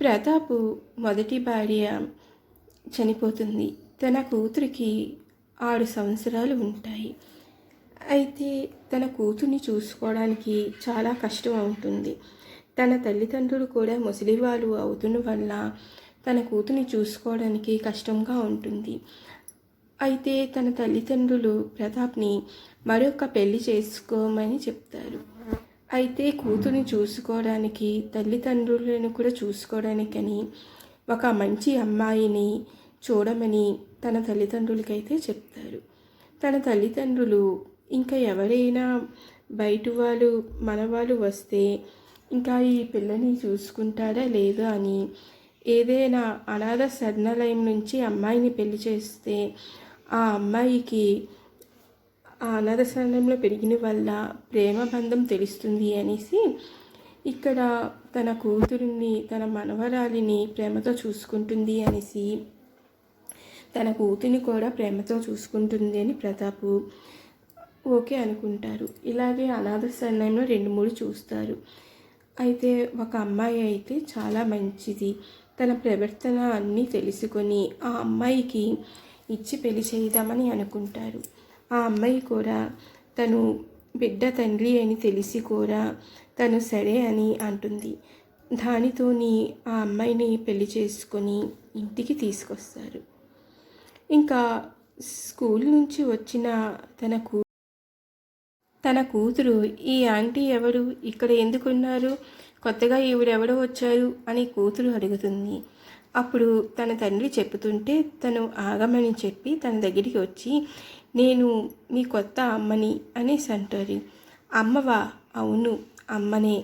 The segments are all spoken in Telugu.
ప్రతాపు మొదటి భార్య చనిపోతుంది. తన కూతురికి ఆరు సంవత్సరాలు ఉంటాయి. అయితే తన కూతుర్ని చూసుకోవడానికి చాలా కష్టం అవుతుంది. తన తల్లిదండ్రులు కూడా ముసలివాళ్ళు అవుతున్న వల్ల తన కూతుర్ని చూసుకోవడానికి కష్టంగా ఉంటుంది. అయితే తన తల్లిదండ్రులు ప్రతాప్ని మరొక పెళ్ళి చేసుకోమని చెప్తారు. అయితే కూతుర్ని చూసుకోవడానికి తల్లిదండ్రులను కూడా చూసుకోవడానికని ఒక మంచి అమ్మాయిని చూడమని తన తల్లిదండ్రులకైతే చెప్తారు. తన తల్లిదండ్రులు ఇంకా ఎవరైనా బయట వాళ్ళు మనవాళ్ళు వస్తే ఇంకా ఈ పిల్లని చూసుకుంటారా లేదా అని ఏదైనా అనాథ శరణాలయం నుంచి అమ్మాయిని పెళ్ళి చేస్తే ఆ అమ్మాయికి ఆ అనాథ పెరిగిన వల్ల ప్రేమ బంధం తెలుస్తుంది అనేసి ఇక్కడ తన కూతురిని తన మనవరాలిని ప్రేమతో చూసుకుంటుంది అనేసి తన కూతురిని కూడా ప్రేమతో చూసుకుంటుంది అని ప్రతాపు ఓకే అనుకుంటారు. ఇలాగే అనాథ శరణంలో రెండు మూడు చూస్తారు. అయితే ఒక అమ్మాయి అయితే చాలా మంచిది. తన ప్రవర్తన అన్నీ తెలుసుకొని ఆ అమ్మాయికి ఇచ్చి పెళ్ళి చేద్దామని అనుకుంటారు. ఆ అమ్మాయి కూడా తను బిడ్డ తండ్రి అని తెలిసి కూడా తను సరే అని అంటుంది. దానితోని ఆ అమ్మాయిని పెళ్ళి చేసుకొని ఇంటికి తీసుకొస్తారు. ఇంకా స్కూల్ నుంచి వచ్చిన తన కూ తన కూతురు ఈ ఆంటీ ఎవరు? ఇక్కడ ఎందుకున్నారు కొత్తగా ఈవిడెవడో వచ్చారు? అని కూతురు అడుగుతుంది. అప్పుడు తన తండ్రి చెప్తుంటే తను ఆగమని చెప్పి తన దగ్గరికి వచ్చి నేను మీ కొత్త అమ్మని అనేసి అంటారు అమ్మవా అవును అమ్మనే.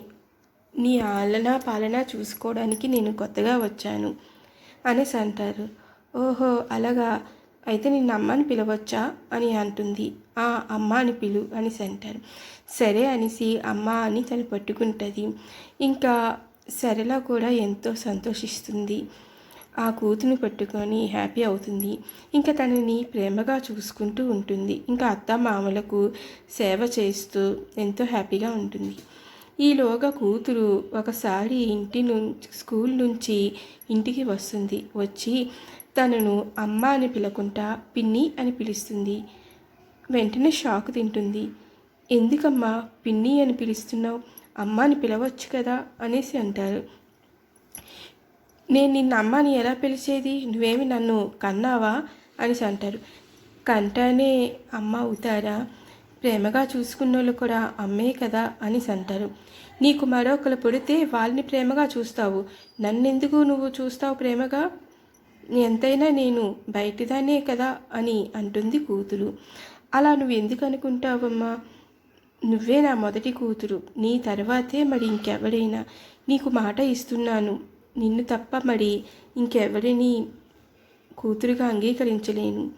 నీ ఆలన పాలన చూసుకోవడానికి నేను కొత్తగా వచ్చాను అనేసి అంటారు ఓహో అలాగా. అయితే నిన్ను అమ్మని పిలవచ్చా? అని అంటుంది. ఆ అమ్మ అని పిలు అనేసి అంటారు సరే అనేసి అమ్మ అని తను పట్టుకుంటుంది. ఇంకా సరళ కూడా ఎంతో సంతోషిస్తుంది. ఆ కూతుని పట్టుకొని హ్యాపీ అవుతుంది. ఇంకా తనని ప్రేమగా చూసుకుంటూ ఉంటుంది. ఇంకా అత్త మామలకు సేవ చేస్తూ ఎంతో హ్యాపీగా ఉంటుంది. ఈలోగా కూతురు ఒకసారి ఇంటి నుంచి స్కూల్ నుంచి ఇంటికి వస్తుంది. వచ్చి తనను అమ్మ అని పిలకుండా పిన్ని అని పిలుస్తుంది. వెంటనే షాక్ తింటుంది. ఎందుకమ్మా పిన్ని అని పిలుస్తున్నావు? అమ్మ అని పిలవచ్చు కదా అనేసి అంటారు. నేను నిన్న అమ్మని ఎలా పిలిచేది? నువ్వేమి నన్ను కన్నావా? అనేసి అంటారు. కంటానే అమ్మ అవుతారా? ప్రేమగా చూసుకున్న వాళ్ళు కూడా అమ్మే కదా? అనేసి అంటారు. నీకు మరొకరు పుడితే వాళ్ళని ప్రేమగా చూస్తావు. నన్నెందుకు నువ్వు చూస్తావు ప్రేమగా? ఎంతైనా నేను బయటిదానే కదా? అని అంటుంది కూతురు. అలా నువ్వు ఎందుకు అనుకుంటావమ్మా? నువ్వే నా మొదటి కూతురు. నీ తర్వాతే మరి ఇంకెవరైనా నీకు మాట ఇస్తున్నాను. నిన్ను తప్ప మరి ఇంకెవరిని కూతురుగా అంగీకరించలేను.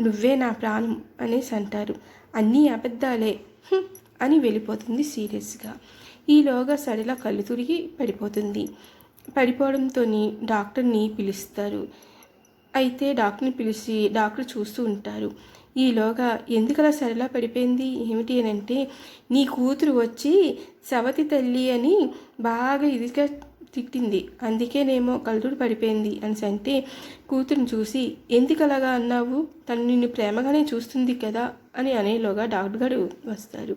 నువ్వే నా ప్రాణం అనేసి అంటారు. అన్నీ అబద్ధాలే అని వెళ్ళిపోతుంది సీరియస్గా. ఈలోగా సడల కళ్ళు తిరిగి పడిపోతుంది. పడిపోవడంతో డాక్టర్ని పిలుస్తారు. అయితే డాక్టర్ని పిలిచి డాక్టర్ చూస్తూ ఉంటారు. ఈలోగా ఎందుకలా సరళ పడిపోయింది? ఏమిటి అని అంటే నీ కూతురు వచ్చి సవతి తల్లి అని బాగా ఇదిగా తిట్టింది. అందుకేనేమో కళ్ళుడు పడిపోయింది అని అంటే కూతురుని చూసి ఎందుకలాగా అన్నావు? తను నిన్ను ప్రేమగానే చూస్తుంది కదా? అని అనేలోగా డాక్టర్ గారు వస్తారు.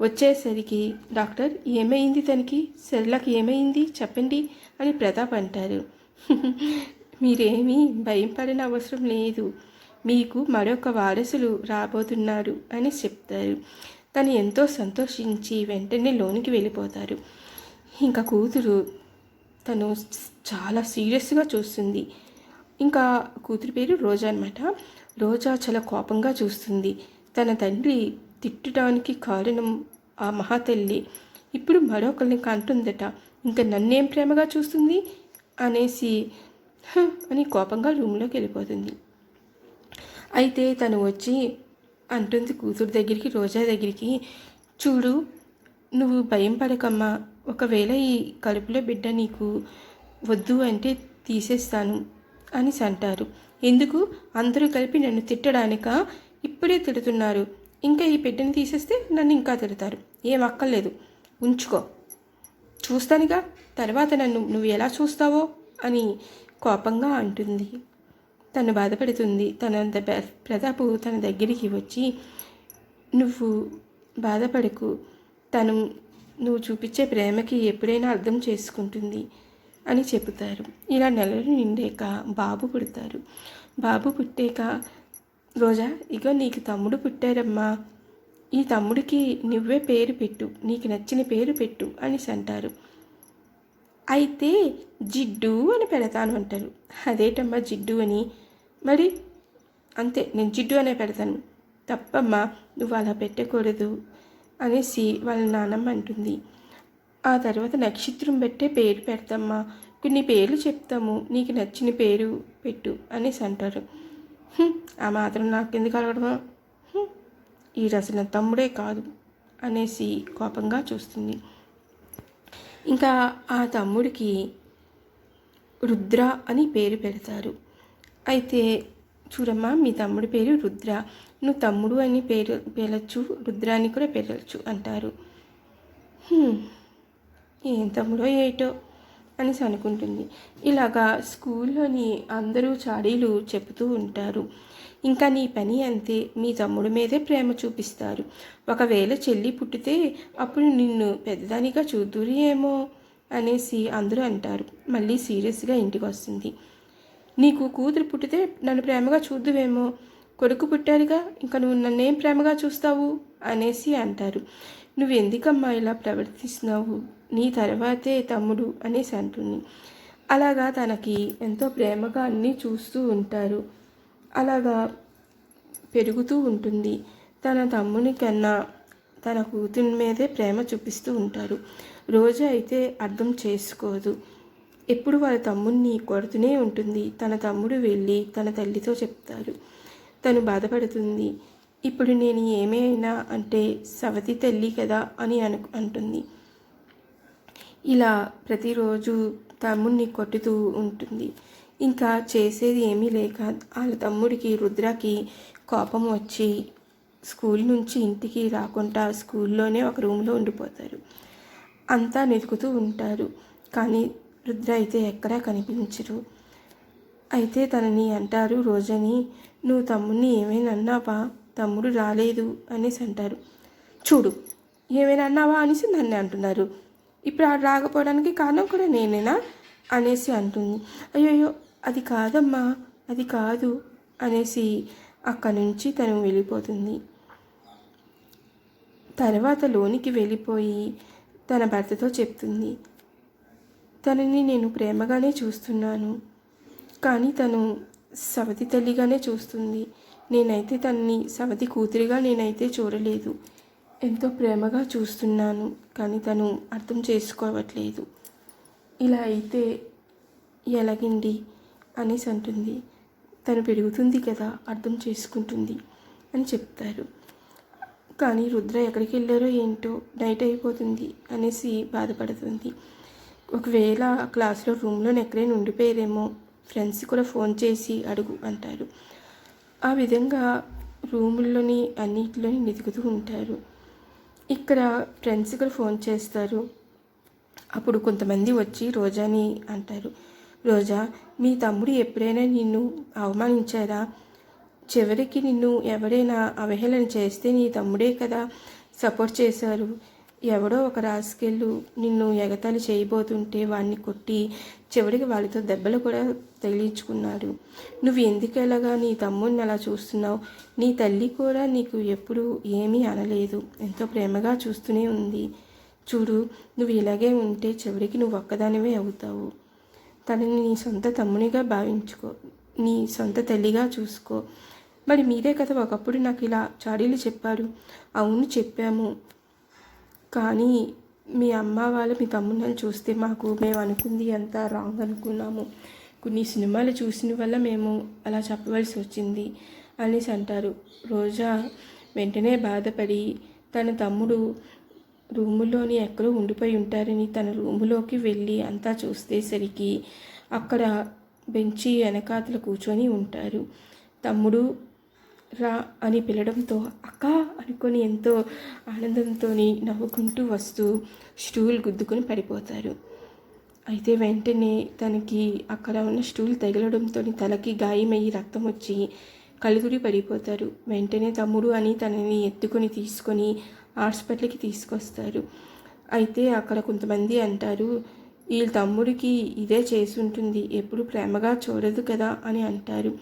వచ్చేసరికి డాక్టర్ ఏమైంది తనకి? సెర్లకు ఏమైంది? చెప్పండి అని ప్రతాప్ అంటారు. మీరేమీ భయం పడిన అవసరం లేదు. మీకు మరొక వారసులు రాబోతున్నారు అని చెప్తారు. తను ఎంతో సంతోషించి వెంటనే లోనికి వెళ్ళిపోతారు. ఇంకా కూతురు తను చాలా సీరియస్గా చూస్తుంది. ఇంకా కూతురి పేరు రోజా అనమాట రోజా చాలా కోపంగా చూస్తుంది. తన తండ్రి తిట్టడానికి కారణం ఆ మహాతల్లి. ఇప్పుడు మరొకరిని కంటుందట. ఇంకా నన్నేం ప్రేమగా చూస్తుంది? అనేసి అని కోపంగా రూమ్లోకి వెళ్ళిపోతుంది. అయితే తను వచ్చి అంటుంది కూతురు దగ్గరికి రోజా దగ్గరికి చూడు నువ్వు భయం పడకమ్మా. ఒకవేళ ఈ కడుపులో బిడ్డ నీకు వద్దు అంటే తీసేస్తాను అనేసి అంటారు ఎందుకు? అందరూ కలిపి నన్ను తిట్టడానిక? ఇప్పుడే తిడుతున్నారు. ఇంకా ఈ బిడ్డని తీసేస్తే నన్ను ఇంకా తిడతారు. ఏం అక్కర్లేదు. ఉంచుకో. చూస్తానుగా. తర్వాత నన్ను నువ్వు ఎలా చూస్తావో? అని కోపంగా అంటుంది. తను బాధపడుతుంది. తన ప్రతాపు తన దగ్గరికి వచ్చి నువ్వు బాధపడకు. తను నువ్వు చూపించే ప్రేమకి ఎప్పుడైనా అర్థం చేసుకుంటుంది అని చెబుతారు. ఇలా నెలలు నిండాక బాబు పుడతారు. బాబు పుట్టాక రోజా ఇగో నీకు తమ్ముడు పుట్టారమ్మా. ఈ తమ్ముడికి నువ్వే పేరు పెట్టు నీకు నచ్చిన పేరు పెట్టు అని అంటారు అయితే జిడ్డు అని పెడతాను అంటారు. అదేటమ్మా జిడ్డు అని? మరి అంతే నేను జిడ్డు అనే పెడతాను. తప్పమ్మా నువ్వు అలా పెట్టకూడదు. అనేసి వాళ్ళ నానమ్మ అంటుంది. ఆ తర్వాత నక్షత్రం పెట్టే పేరు పెడతామ్మా. కొన్ని పేర్లు చెప్తాము. నీకు నచ్చిన పేరు పెట్టు అనేసి అంటారు. ఆ మాత్రం నాకెందుకు అడగడమా ఈ రసన తమ్ముడే కాదు అనేసి కోపంగా చూస్తుంది. ఇంకా ఆ తమ్ముడికి రుద్ర అని పేరు పెడతారు. అయితే చూడమ్మా మీ తమ్ముడి పేరు రుద్ర. నువ్వు తమ్ముడు అని పేరు పిలవచ్చు రుద్ర అని కూడా పిలవచ్చు అంటారు. ఏం తమ్ముడో ఏటో అనేసి అనుకుంటుంది ఇలాగా స్కూల్లోని అందరూ చాడీలు చెబుతూ ఉంటారు. ఇంకా నీ పని అంతే మీ తమ్ముడి మీదే ప్రేమ చూపిస్తారు. ఒకవేళ చెల్లి పుట్టితే అప్పుడు నిన్ను పెద్దదానిగా చూద్దురు ఏమో అనేసి అందరూ అంటారు. మళ్ళీ సీరియస్గా ఇంటికి వస్తుంది. నీకు కూతురు పుట్టితే నన్ను ప్రేమగా చూద్దువేమో. కొడుకు పుట్టారుగా ఇంకా నువ్వు నన్నేం ప్రేమగా చూస్తావు? అనేసి అంటారు. నువ్వు ఎందుకమ్మా ఇలా ప్రవర్తిస్తున్నావు? నీ తర్వాతే తమ్ముడు అనేసి అంటుంది. అలాగా తనకి ఎంతో ప్రేమగా అన్నీ చూస్తూ ఉంటారు. అలాగా పెరుగుతూ ఉంటుంది. తన తమ్ముని కన్నా తన కూతురి మీదే ప్రేమ చూపిస్తూ ఉంటారు. రోజు అయితే అర్థం చేసుకోదు. ఎప్పుడు వాళ్ళ తమ్ముడిని కొడుతూనే ఉంటుంది. తన తమ్ముడు వెళ్ళి తన తల్లితో చెప్తారు తను బాధపడుతుంది. ఇప్పుడు నేను ఏమైనా అంటే సవతి తల్లి కదా అని అను అంటుంది. ఇలా ప్రతిరోజు తమ్ముడిని కొట్టుతూ ఉంటుంది. ఇంకా చేసేది ఏమీ లేక వాళ్ళ తమ్ముడికి రుద్రకి కోపం వచ్చి స్కూల్ నుంచి ఇంటికి రాకుండా స్కూల్లోనే ఒక రూమ్లో ఉండిపోతారు. అంతా వెతుకుతూ ఉంటారు. కానీ రుద్ర అయితే ఎక్కడా కనిపించరు. అయితే తనని అంటారు రోజని నువ్వు తమ్ముడిని ఏమైనా అన్నావా? తమ్ముడు రాలేదు అనేసి అంటారు. చూడు ఏమైనా అన్నావా? అనేసి నన్ను అంటున్నారు. ఇప్పుడు ఆడు రాకపోవడానికి కారణం కూడా నేనేనా? అనేసి అంటుంది. అయ్యయ్యో అది కాదమ్మా అది కాదు అనేసి అక్కడి నుంచి తను వెళ్ళిపోతుంది. తర్వాత లోనికి వెళ్ళిపోయి తన భర్తతో చెప్తుంది. తనని నేను ప్రేమగానే చూస్తున్నాను. కానీ తను సవతి తల్లిగానే చూస్తుంది. నేనైతే తనని సవతి కూతురిగా నేనైతే చూడలేదు. ఎంతో ప్రేమగా చూస్తున్నాను. కానీ తను అర్థం చేసుకోవట్లేదు. ఇలా అయితే ఎలాగండి అనేసి అంటుంది. తను పెరుగుతుంది కదా అర్థం చేసుకుంటుంది అని చెప్తారు. కానీ రుద్ర ఎక్కడికి వెళ్ళారో ఏంటో నైట్ అయిపోతుంది అనేసి బాధపడుతుంది. ఒకవేళ క్లాస్లో రూమ్లో ఎక్కడైనా ఉండిపోయారేమో ఫ్రెండ్స్ కూడా ఫోన్ చేసి అడుగు అంటారు. ఆ విధంగా రూముల్లోని అన్నిటిలోని వెతుకుతూ ఉంటారు. ఇక్కడ ఫ్రెండ్స్ కూడా ఫోన్ చేస్తారు. అప్పుడు కొంతమంది వచ్చి రోజాని అంటారు. రోజా మీ తమ్ముడు ఎప్పుడైనా నిన్ను అవమానించారా? చివరికి నిన్ను ఎవరైనా అవహేళన చేస్తే నీ తమ్ముడే కదా సపోర్ట్ చేశారు. ఎవడో ఒక రాసుకెళ్ళు నిన్ను ఎగతాళి చేయబోతుంటే వాడిని కొట్టి చివరికి వాళ్ళతో దెబ్బలు కూడా తగిలించుకున్నాడు. నువ్వు ఎందుకు ఎలాగా నీ తమ్ముడిని అలా చూస్తున్నావు? నీ తల్లి కూడా నీకు ఎప్పుడు ఏమీ అనలేదు. ఎంతో ప్రేమగా చూస్తూనే ఉంది. చూడు నువ్వు ఇలాగే ఉంటే చివరికి నువ్వు ఒక్కదానివే అవుతావు. తనని నీ సొంత తమ్మునిగా భావించుకో. నీ సొంత తల్లిగా చూసుకో. మరి మీరే కదా ఒకప్పుడు నాకు ఇలా చాడీలు చెప్పారు అవును చెప్పాము. కానీ మీ అమ్మ వాళ్ళు మీ తమ్ముళ్ళని చూస్తే మాకు మేము అనుకుంది అంతా రాంగ్ అనుకున్నాము. కొన్ని సినిమాలు చూసిన వల్ల మేము అలా చెప్పవలసి వచ్చింది అనేసి అంటారు. రోజా వెంటనే బాధపడి తన తమ్ముడు రూములోని ఎక్కడో ఉండిపోయి ఉంటారని తన రూములోకి వెళ్ళి అంతా చూసేసరికి అక్కడ బెంచి వెనకాతల కూర్చొని ఉంటారు. తమ్ముడు రా అని పిలడంతో అక్క అనుకొని ఎంతో ఆనందంతో నవ్వుకుంటూ వస్తూ స్టూల్ గుద్దుకొని పడిపోతారు. అయితే వెంటనే తనకి అక్కడ ఉన్న స్టూల్ తగలడంతో తలకి గాయమయ్యి రక్తం వచ్చి కలుగురి పడిపోతారు. వెంటనే తమ్ముడు అని తనని ఎత్తుకొని తీసుకొని హాస్పిటల్కి తీసుకొస్తారు. అయితే అక్కడ కొంతమంది అంటారు వీళ్ళ తమ్ముడికి ఇదే చేసి ఉంటుంది ఎప్పుడు ప్రేమగా చూడదు కదా అని అంటారు.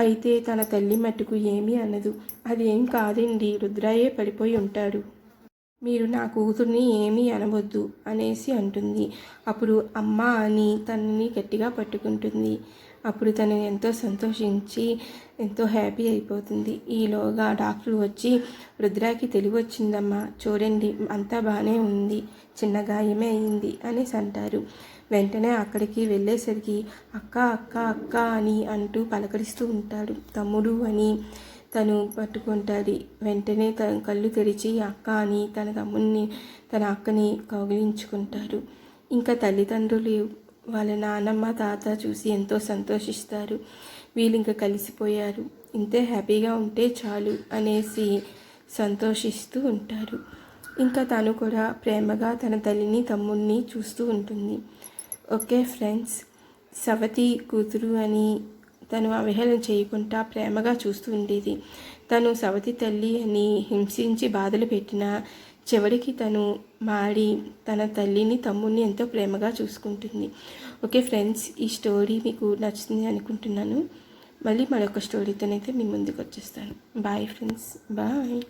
అయితే తన తల్లి మట్టుకు ఏమీ అనదు. అది ఏం కాదండి రుద్రాయే పడిపోయి ఉంటాడు. మీరు నా కూతుర్ని ఏమీ అనవద్దు అనేసి అంటుంది. అప్పుడు అమ్మ అని తనని గట్టిగా పట్టుకుంటుంది. అప్పుడు తను ఎంతో సంతోషించి ఎంతో హ్యాపీ అయిపోతుంది. ఈలోగా డాక్టర్ వచ్చి రుద్రాకి తెలివి వచ్చిందమ్మా చూడండి అంతా బాగానే ఉంది. చిన్న గాయమే అయింది అనేసి అంటారు. వెంటనే అక్కడికి వెళ్ళేసరికి అక్క అక్క అక్క అని అంటూ పలకరిస్తూ ఉంటాడు. తమ్ముడు అని తను పట్టుకుంటాడు వెంటనే తన కళ్ళు తెరిచి అక్క అని తన తమ్ముడిని తన అక్కని కౌగిలించుకుంటారు. ఇంకా తల్లిదండ్రులు వాళ్ళ నానమ్మ తాత చూసి ఎంతో సంతోషిస్తారు. వీళ్ళు ఇంకా కలిసిపోయారు. ఇంతే హ్యాపీగా ఉంటే చాలు అనేసి సంతోషిస్తూ ఉంటారు. ఇంకా తను కూడా ప్రేమగా తన తల్లిని తమ్ముడిని చూస్తూ ఉంటుంది. ఓకే ఫ్రెండ్స్ సవతి కూతురు అని తను అవహేళన చేయకుండా ప్రేమగా చూస్తూ ఉండేది. తను సవతి తల్లి అని హింసించి బాధలు పెట్టిన చివరికి తను మాడి తన తల్లిని తమ్ముడిని ఎంతో ప్రేమగా చూసుకుంటుంది. ఓకే ఫ్రెండ్స్ ఈ స్టోరీ మీకు నచ్చుతుంది అనుకుంటున్నాను. మళ్ళీ మరొక స్టోరీతోనైతే మీ ముందుకు వచ్చేస్తాను బాయ్ ఫ్రెండ్స్ బాయ్.